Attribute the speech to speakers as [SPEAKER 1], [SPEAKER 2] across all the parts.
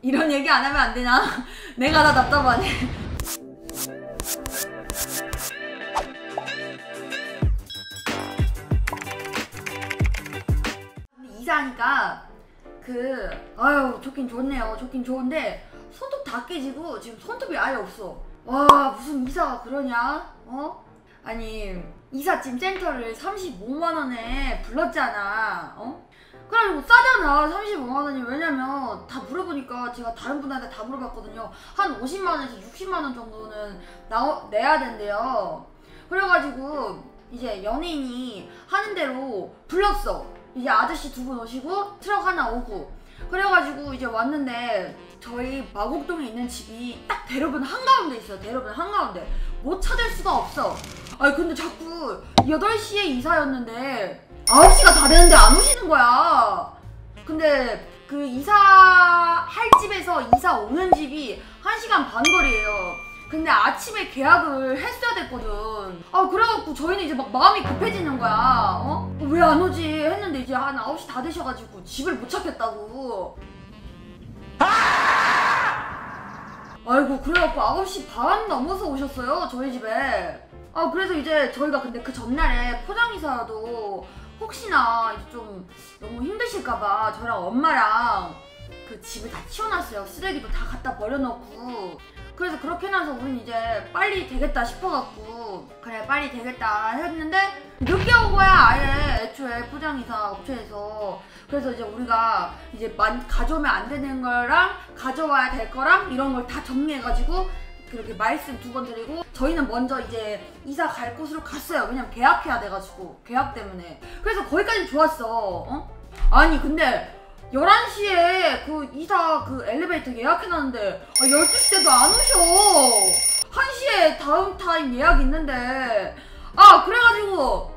[SPEAKER 1] 이런 얘기 안 하면 안 되나? 내가 다 답답하네. 이사하니까 그 아유 좋긴 좋네요. 좋긴 좋은데 손톱 다 깨지고 지금 손톱이 아예 없어. 와 무슨 이사가 그러냐? 어? 아니 이삿짐 센터를 35만 원에 불렀잖아. 어? 그래가지고 싸잖아 35만 원이 왜냐면 다 물어보니까 제가 다른 분한테 다 물어봤거든요. 한 50만 원에서 60만 원 정도는 나오, 내야 된대요. 그래가지고 이제 연예인이 하는 대로 불렀어. 이제 아저씨 두 분 오시고 트럭 하나 오고 그래가지고 이제 왔는데 저희 마곡동에 있는 집이 딱 대로변 한가운데 있어요. 대로변 한가운데 못 찾을 수가 없어. 아니 근데 자꾸 8시에 이사였는데 9시가 다 되는데 안 오시는 거야. 근데 그 이사할 집에서 이사 오는 집이 1시간 반 거리예요. 근데 아침에 계약을 했어야 됐거든. 아, 그래갖고 저희는 이제 막 마음이 급해지는 거야. 어? 왜 안 오지? 했는데 이제 한 9시 다 되셔가지고 집을 못 찾겠다고. 아이고, 그래갖고 9시 반 넘어서 오셨어요. 저희 집에. 아, 그래서 이제 저희가 근데 그 전날에 포장이사도 혹시나 좀 너무 힘드실까봐 저랑 엄마랑 그 집을 다 치워놨어요. 쓰레기도 다 갖다 버려놓고. 그래서 그렇게 해놔서 우린 이제 빨리 되겠다 싶어갖고 그래 빨리 되겠다 했는데 늦게 온 거야 아예 애초에 포장이사 업체에서 그래서 이제 우리가 이제 만, 가져오면 안 되는 거랑 가져와야 될 거랑 이런 걸 다 정리해가지고 그렇게 말씀 두 번 드리고 저희는 먼저 이제 이사 갈 곳으로 갔어요. 왜냐면 계약해야 돼가지고 계약 때문에. 그래서 거기까지 좋았어. 어? 아니 근데 11시에 그 이사 그 엘리베이터 예약해놨는데 아 12시 때도 안 오셔. 1시에 다음 타임 예약 있는데. 아 그래가지고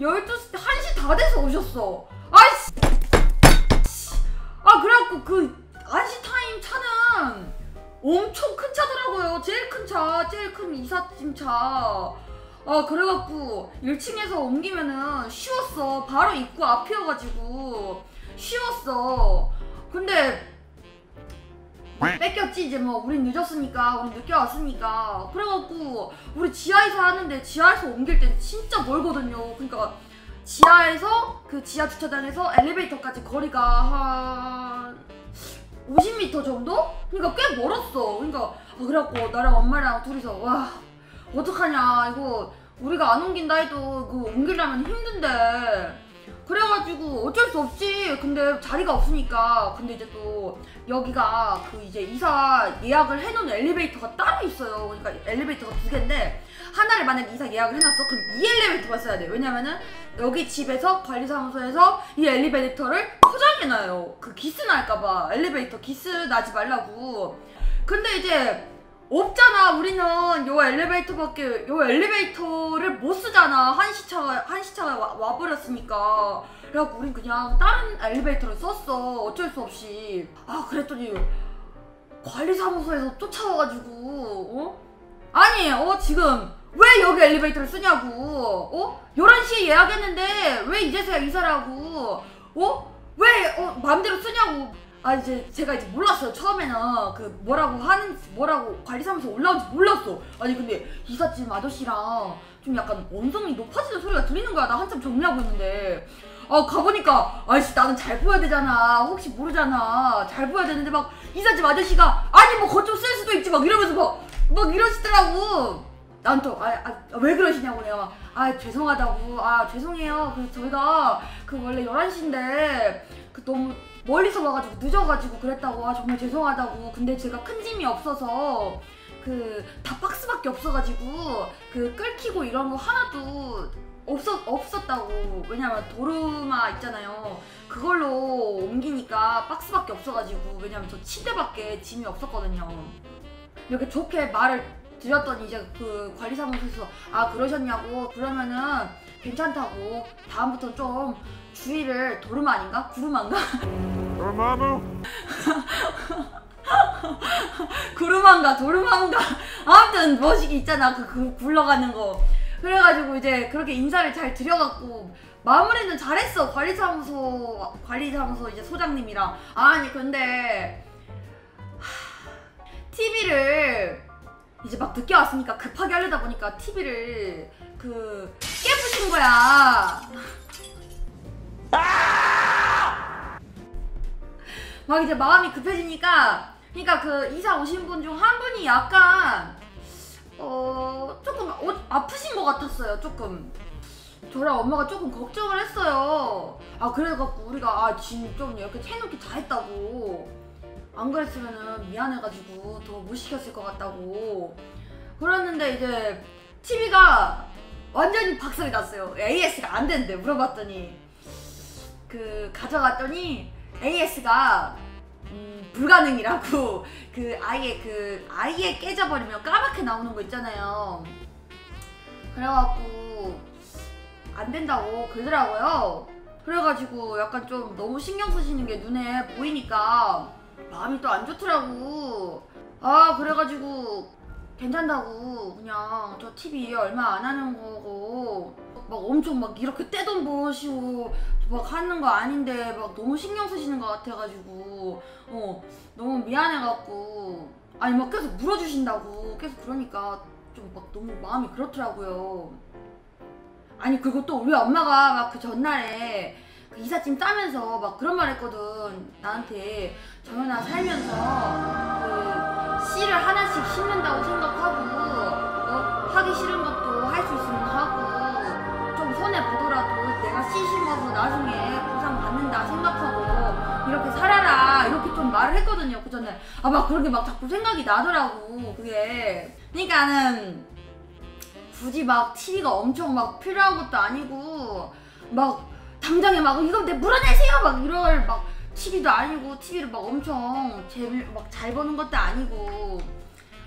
[SPEAKER 1] 12시 1시 다 돼서 오셨어. 아이씨. 아 그래갖고 그 안시 타임 차는 엄청 큰 차더라고 요 제일 큰 차 제일 큰 이삿짐 차 아 그래갖고 1층에서 옮기면은 쉬웠어 바로 입구 앞이어가지고 쉬웠어. 근데 뺏겼지 이제 뭐 우린 늦었으니까 우린 늦게 왔으니까 그래갖고 우리 지하에서 하는데 지하에서 옮길 때 진짜 멀거든요. 그러니까 지하에서 그 지하 주차장에서 엘리베이터까지 거리가 한 50m 정도? 그러니까 꽤 멀었어. 그러니까 아, 그래갖고 나랑 엄마랑 둘이서 와 어떡하냐 이거 우리가 안 옮긴다 해도 그 옮기려면 힘든데 그래가지고 어쩔 수 없지. 근데 자리가 없으니까. 근데 이제 또 여기가 그 이제 이사 예약을 해놓은 엘리베이터가 따로 있어요. 그러니까 엘리베이터가 두 개인데 하나를 만약에 이사 예약을 해놨어. 그럼 이 엘리베이터가 써야 돼. 왜냐면은 여기 집에서 관리사무소에서 이 엘리베이터를 포장해놔요. 그 기스 날까봐 엘리베이터 기스 나지 말라고. 근데 이제 없잖아. 우리는 요 엘리베이터밖에 요 엘리베이터를 못 쓰잖아. 한 시차가 한 시차가 와, 와버렸으니까. 그래갖고 우린 그냥 다른 엘리베이터를 썼어. 어쩔 수 없이. 아 그랬더니 관리사무소에서 쫓아와가지고 어? 아니 어 지금 왜 여기 엘리베이터를 쓰냐고 어? 11시에 예약했는데 왜 이제서야 이사라고 어? 왜 어, 마음대로 쓰냐고 아 이제 제가 이제 몰랐어요. 처음에는 그 뭐라고 하는 뭐라고 관리사무소 올라온지 몰랐어. 아니 근데 이삿짐 아저씨랑 좀 약간 언성이 높아지는 소리가 들리는 거야. 나 한참 정리하고 있는데. 아 가보니까 아이씨 나는 잘 보여야 되잖아. 혹시 모르잖아. 잘 보여야 되는데 막 이삿짐 아저씨가 아니 뭐 거좀 쓸 수도 있지. 막 이러면서 막, 막 이러시더라고. 난 또 아왜 그러시냐고 내가 막, 아 죄송하다고. 아 죄송해요. 그래서 저희가 그 원래 11시인데 그 너무 멀리서 와가지고 늦어가지고 그랬다고. 아 정말 죄송하다고. 근데 제가 큰 짐이 없어서 그 다 박스밖에 없어가지고 그 끓기고 이런 거 하나도 없었 없었다고. 왜냐면 도르마 있잖아요. 그걸로 옮기니까 박스밖에 없어가지고 왜냐면 저 침대밖에 짐이 없었거든요. 이렇게 좋게 말을 드렸더니 이제 그 관리사무소에서 아 그러셨냐고 그러면은 괜찮다고 다음부터 좀 주의를 도르마 아닌가? 구르마인가?
[SPEAKER 2] Dormammu?
[SPEAKER 1] 구르마인가? 도르마인가? 아무튼 뭐시기 있잖아. 그, 그 굴러가는 거. 그래가지고 이제 그렇게 인사를 잘 드려갖고 마무리는 잘했어. 관리사무소 관리사무소 이제 소장님이랑. 아니 근데 TV를 이제 막 늦게 왔으니까 급하게 하려다 보니까 TV를 그 깨부신 거야. 막 이제 마음이 급해지니까 그러니까 그 이사 오신 분 중 한 분이 약간 어 조금 어, 아프신 것 같았어요 조금. 저랑 엄마가 조금 걱정을 했어요. 아 그래갖고 우리가 아 진 좀 이렇게 해놓기 잘했다고 안 그랬으면은 미안해가지고 더 못 시켰을 것 같다고 그랬는데 이제 TV가 완전히 박살이 났어요 AS가 안 된대 물어봤더니 그 가져갔더니 AS가 음, 불가능이라고 그 아예 그 아예 깨져버리면 까맣게 나오는 거 있잖아요. 그래갖고 안 된다고 그러더라고요. 그래가지고 약간 좀 너무 신경 쓰시는 게 눈에 보이니까 마음이 또 안 좋더라고. 아 그래가지고 괜찮다고. 그냥 저 TV 얼마 안 하는 거고. 막 엄청 막 이렇게 떼돈 버시고 막 하는 거 아닌데 막 너무 신경 쓰시는 것 같아가지고. 어 너무 미안해갖고. 아니 막 계속 물어주신다고. 계속 그러니까 좀 막 너무 마음이 그렇더라고요. 아니 그리고 또 우리 엄마가 막 그 전날에 그 이삿짐 싸면서 막 그런 말 했거든 나한테. 정연아 살면서 그 씨를 하나씩 심는다고 생각하고 어, 하기 싫은 것도 할 수 있으면 하고 좀 손해 보더라도 내가 씨 심어서 나중에 보상 받는다 생각하고 이렇게 살아라. 이렇게 좀 말을 했거든요 그 전에. 아 막 그렇게 막 자꾸 생각이 나더라고 그게. 그러니까는 굳이 막 TV가 엄청 막 필요한 것도 아니고 막 당장에 막 이거 내 물어내세요! 막 이럴 막 TV도 아니고 TV를 막 엄청 재미 막잘 버는 것도 아니고.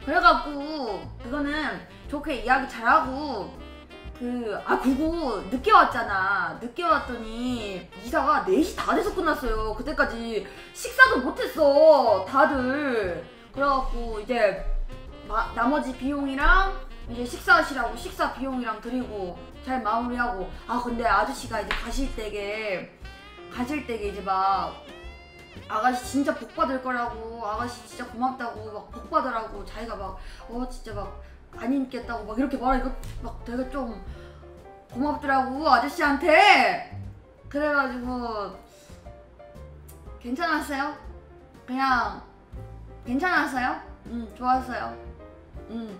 [SPEAKER 1] 그래갖고 그거는 좋게 이야기 잘하고 그 아 그거 늦게 왔잖아. 늦게 왔더니 이사가 4시 다 돼서 끝났어요. 그때까지 식사도 못했어 다들. 그래갖고 이제 마- 나머지 비용이랑 이제 식사하시라고 식사 비용이랑 드리고 잘 마무리하고. 아 근데 아저씨가 이제 가실 때게 가실 때게 이제 막 아가씨 진짜 복 받을 거라고 아가씨 진짜 고맙다고 막 복 받으라고 자기가 막 어 진짜 막안 있겠다고 막 이렇게 말하니까 막 되게 좀 고맙더라고 아저씨한테. 그래가지고 괜찮았어요? 그냥 괜찮았어요? 응 좋았어요. 응